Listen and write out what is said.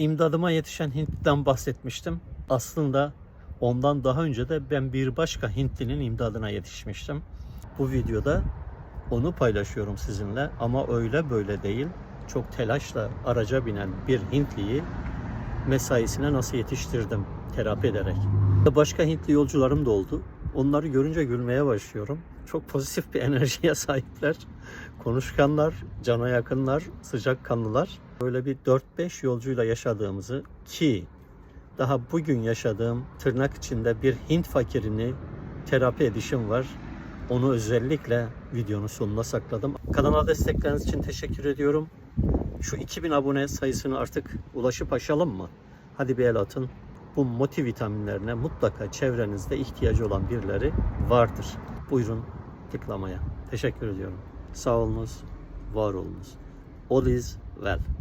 imdadıma yetişen Hintli'den bahsetmiştim. Aslında ondan daha önce de ben bir başka Hintlinin imdadına yetişmiştim. Bu videoda onu paylaşıyorum sizinle ama öyle böyle değil. Çok telaşla araca binen bir Hintliyi mesaisine nasıl yetiştirdim terapi ederek. Başka Hintli yolcularım da oldu. Onları görünce gülmeye başlıyorum. Çok pozitif bir enerjiye sahipler. Konuşkanlar, cana yakınlar, sıcakkanlılar. Böyle bir 4-5 yolcuyla yaşadığımızı ki daha bugün yaşadığım tırnak içinde bir Hint fakirini terapi edişim var. Onu özellikle videonun sonuna sakladım. Kanala destekleriniz için teşekkür ediyorum. Şu 2000 abone sayısını artık ulaşıp aşalım mı? Hadi bir el atın. Bu multivitaminlerine mutlaka çevrenizde ihtiyacı olan birileri vardır. Buyurun tıklamaya. Teşekkür ediyorum. Sağ olunuz, var olunuz. All is well.